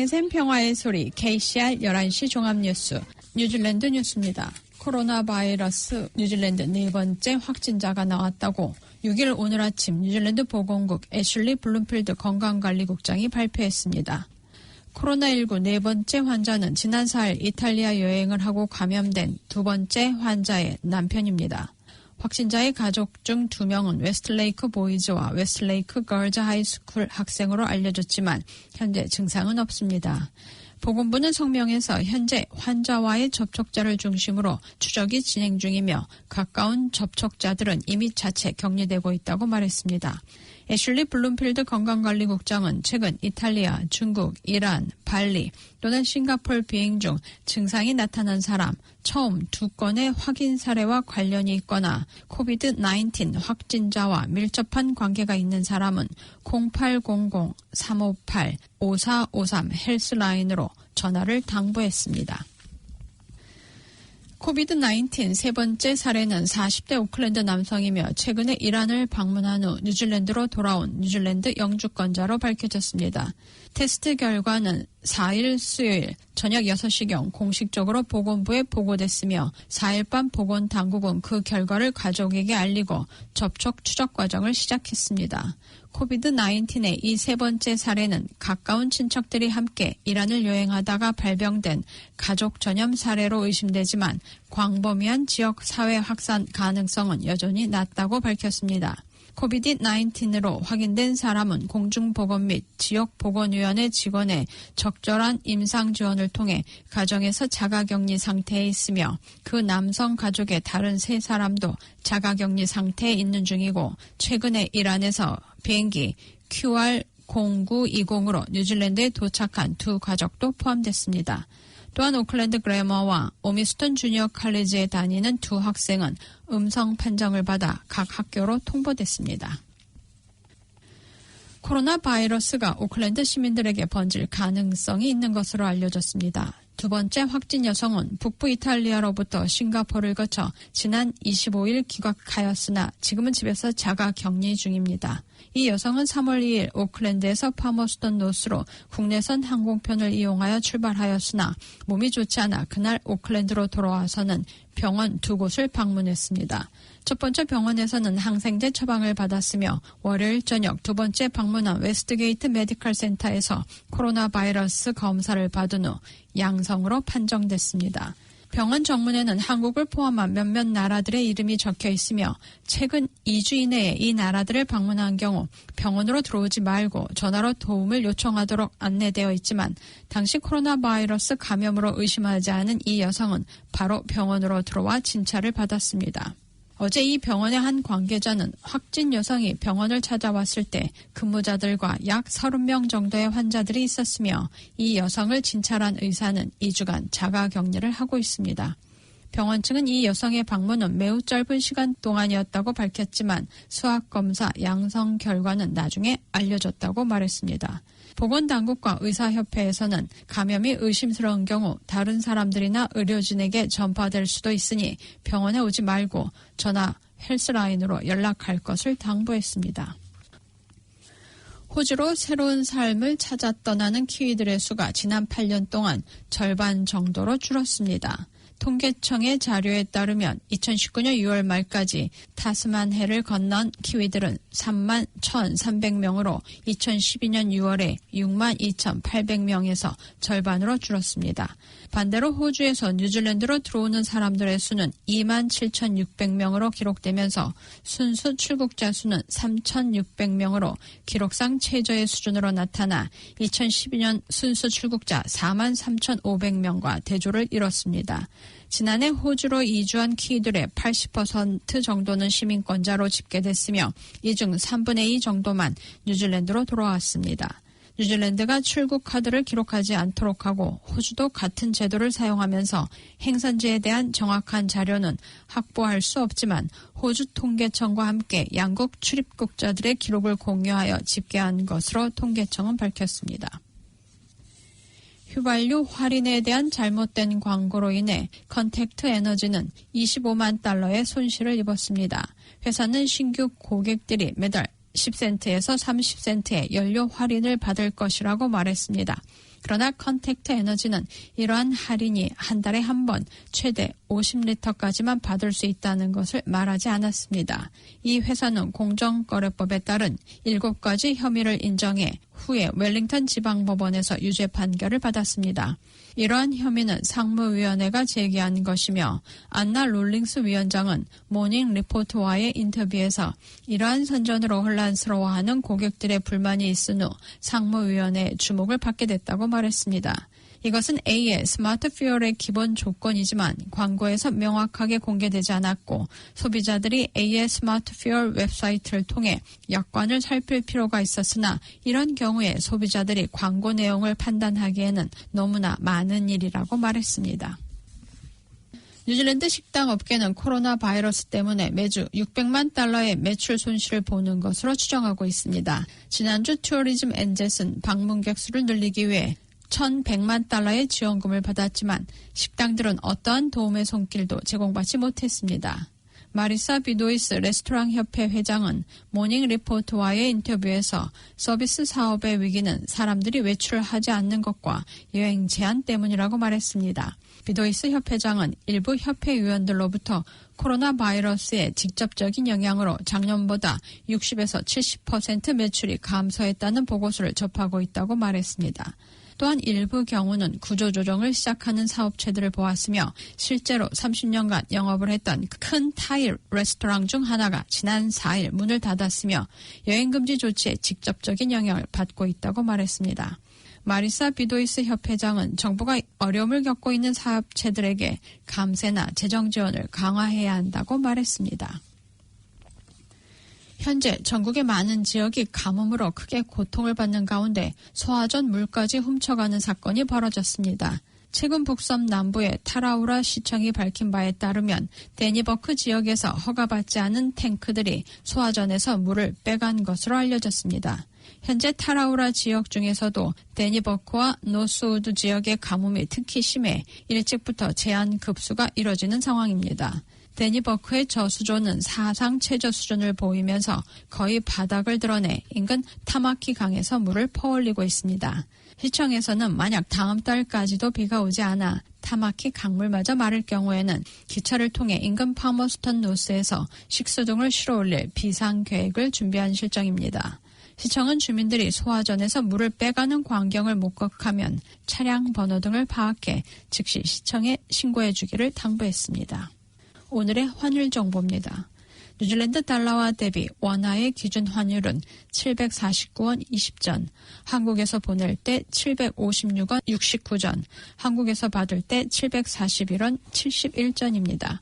세상에센 평화의 소리 KCR 11시 종합뉴스 뉴질랜드 뉴스입니다. 코로나 바이러스 뉴질랜드 네 번째 확진자가 나왔다고 6일 오늘 아침 뉴질랜드 보건국 애슐리 블룸필드 건강관리국장이 발표했습니다. 코로나19 네 번째 환자는 지난 4일 이탈리아 여행을 하고 감염된 두 번째 환자의 남편입니다. 확진자의 가족 중 두 명은 웨스트레이크 보이즈와 웨스트레이크 걸즈 하이스쿨 학생으로 알려졌지만 현재 증상은 없습니다. 보건부는 성명에서 현재 환자와의 접촉자를 중심으로 추적이 진행 중이며 가까운 접촉자들은 이미 자체 격리되고 있다고 말했습니다. 애슐리 블룸필드 건강관리국장은 최근 이탈리아, 중국, 이란, 발리 또는 싱가폴 비행 중 증상이 나타난 사람 처음 두 건의 확인 사례와 관련이 있거나 코비드-19 확진자와 밀접한 관계가 있는 사람은 0800-358-5453 헬스라인으로 전화를 당부했습니다. 코비드-19 세 번째 사례는 40대 오클랜드 남성이며 최근에 이란을 방문한 후 뉴질랜드로 돌아온 뉴질랜드 영주권자로 밝혀졌습니다. 테스트 결과는 4일 수요일 저녁 6시경 공식적으로 보건부에 보고됐으며 4일 밤 보건 당국은 그 결과를 가족에게 알리고 접촉 추적 과정을 시작했습니다. 코비드-19의 이 세 번째 사례는 가까운 친척들이 함께 이란을 여행하다가 발병된 가족 전염 사례로 의심되지만 광범위한 지역 사회 확산 가능성은 여전히 낮다고 밝혔습니다. 코비드-19으로 확인된 사람은 공중보건 및 지역보건위원회 직원의 적절한 임상 지원을 통해 가정에서 자가격리 상태에 있으며 그 남성 가족의 다른 세 사람도 자가격리 상태에 있는 중이고 최근에 이란에서 비행기 QR0920으로 뉴질랜드에 도착한 두 가족도 포함됐습니다. 또한 오클랜드 그래머와 오미스턴 주니어 칼리지에 다니는 두 학생은 음성 판정을 받아 각 학교로 통보됐습니다. 코로나 바이러스가 오클랜드 시민들에게 번질 가능성이 있는 것으로 알려졌습니다. 두 번째 확진 여성은 북부 이탈리아로부터 싱가포르를 거쳐 지난 25일 귀국하였으나 지금은 집에서 자가 격리 중입니다. 이 여성은 3월 2일 오클랜드에서 파머스턴 노스로 국내선 항공편을 이용하여 출발하였으나 몸이 좋지 않아 그날 오클랜드로 돌아와서는 병원 두 곳을 방문했습니다. 첫 번째 병원에서는 항생제 처방을 받았으며 월요일 저녁 두 번째 방문한 웨스트게이트 메디컬 센터에서 코로나 바이러스 검사를 받은 후 양성으로 판정됐습니다. 병원 정문에는 한국을 포함한 몇몇 나라들의 이름이 적혀 있으며 최근 2주 이내에 이 나라들을 방문한 경우 병원으로 들어오지 말고 전화로 도움을 요청하도록 안내되어 있지만 당시 코로나 바이러스 감염으로 의심하지 않은 이 여성은 바로 병원으로 들어와 진찰을 받았습니다. 어제 이 병원의 한 관계자는 확진 여성이 병원을 찾아왔을 때 근무자들과 약 30명 정도의 환자들이 있었으며 이 여성을 진찰한 의사는 2주간 자가 격리를 하고 있습니다. 병원 측은 이 여성의 방문은 매우 짧은 시간 동안이었다고 밝혔지만 수학검사 양성 결과는 나중에 알려졌다고 말했습니다. 보건당국과 의사협회에서는 감염이 의심스러운 경우 다른 사람들이나 의료진에게 전파될 수도 있으니 병원에 오지 말고 전화 헬스라인으로 연락할 것을 당부했습니다. 호주로 새로운 삶을 찾아 떠나는 키위들의 수가 지난 8년 동안 절반 정도로 줄었습니다. 통계청의 자료에 따르면 2019년 6월 말까지 타스만 해를 건넌 키위들은 3만 1,300명으로 2012년 6월에 6만 2,800명에서 절반으로 줄었습니다. 반대로 호주에서 뉴질랜드로 들어오는 사람들의 수는 2만 7,600명으로 기록되면서 순수 출국자 수는 3,600명으로 기록상 최저의 수준으로 나타나 2012년 순수 출국자 4만 3,500명과 대조를 이뤘습니다. 지난해 호주로 이주한 키들의 80% 정도는 시민권자로 집계됐으며 이 중 3분의 2 정도만 뉴질랜드로 돌아왔습니다. 뉴질랜드가 출국 카드를 기록하지 않도록 하고 호주도 같은 제도를 사용하면서 행선지에 대한 정확한 자료는 확보할 수 없지만 호주 통계청과 함께 양국 출입국자들의 기록을 공유하여 집계한 것으로 통계청은 밝혔습니다. 휘발유 할인에 대한 잘못된 광고로 인해 컨택트 에너지는 25만 달러의 손실을 입었습니다. 회사는 신규 고객들이 매달 10센트에서 30센트의 연료 할인을 받을 것이라고 말했습니다. 그러나 컨택트 에너지는 이러한 할인이 한 달에 한 번 최대 50리터까지만 받을 수 있다는 것을 말하지 않았습니다. 이 회사는 공정거래법에 따른 7가지 혐의를 인정해 후에 웰링턴 지방법원에서 유죄 판결을 받았습니다. 이러한 혐의는 상무위원회가 제기한 것이며 안나 롤링스 위원장은 모닝 리포트와의 인터뷰에서 이러한 선전으로 혼란스러워하는 고객들의 불만이 있은 후 상무위원회의 주목을 받게 됐다고 말했습니다. 이것은 A의 스마트 퓨얼의 기본 조건이지만 광고에서 명확하게 공개되지 않았고 소비자들이 A의 스마트 퓨얼 웹사이트를 통해 여건을 살필 필요가 있었으나 이런 경우에 소비자들이 광고 내용을 판단하기에는 너무나 많은 일이라고 말했습니다. 뉴질랜드 식당 업계는 코로나 바이러스 때문에 매주 600만 달러의 매출 손실을 보는 것으로 추정하고 있습니다. 지난주 투어리즘 엔젯은 방문객 수를 늘리기 위해 1,100만 달러의 지원금을 받았지만 식당들은 어떠한 도움의 손길도 제공받지 못했습니다. 마리사 비도이스 레스토랑 협회 회장은 모닝 리포트와의 인터뷰에서 서비스 사업의 위기는 사람들이 외출을 하지 않는 것과 여행 제한 때문이라고 말했습니다. 비도이스 협회장은 일부 협회 위원들로부터 코로나 바이러스의 직접적인 영향으로 작년보다 60에서 70% 매출이 감소했다는 보고서를 접하고 있다고 말했습니다. 또한 일부 경우는 구조조정을 시작하는 사업체들을 보았으며 실제로 30년간 영업을 했던 큰 타일 레스토랑 중 하나가 지난 4일 문을 닫았으며 여행금지 조치에 직접적인 영향을 받고 있다고 말했습니다. 마리사 비도이스 협회장은 정부가 어려움을 겪고 있는 사업체들에게 감세나 재정 지원을 강화해야 한다고 말했습니다. 현재 전국의 많은 지역이 가뭄으로 크게 고통을 받는 가운데 소화전 물까지 훔쳐가는 사건이 벌어졌습니다. 최근 북섬 남부의 타라우라 시청이 밝힌 바에 따르면 데니버크 지역에서 허가받지 않은 탱크들이 소화전에서 물을 빼간 것으로 알려졌습니다. 현재 타라우라 지역 중에서도 데니버크와 노스우드 지역의 가뭄이 특히 심해 일찍부터 제한 급수가 이뤄지는 상황입니다. 데니 버크의 저수조는 사상 최저 수준을 보이면서 거의 바닥을 드러내 인근 타마키 강에서 물을 퍼올리고 있습니다. 시청에서는 만약 다음 달까지도 비가 오지 않아 타마키 강물마저 마를 경우에는 기차를 통해 인근 파머스턴 노스에서 식수 등을 실어 올릴 비상 계획을 준비한 실정입니다. 시청은 주민들이 소화전에서 물을 빼가는 광경을 목격하면 차량 번호 등을 파악해 즉시 시청에 신고해 주기를 당부했습니다. 오늘의 환율 정보입니다. 뉴질랜드 달러와 대비 원화의 기준 환율은 749원 20전, 한국에서 보낼 때 756원 69전, 한국에서 받을 때 741원 71전입니다.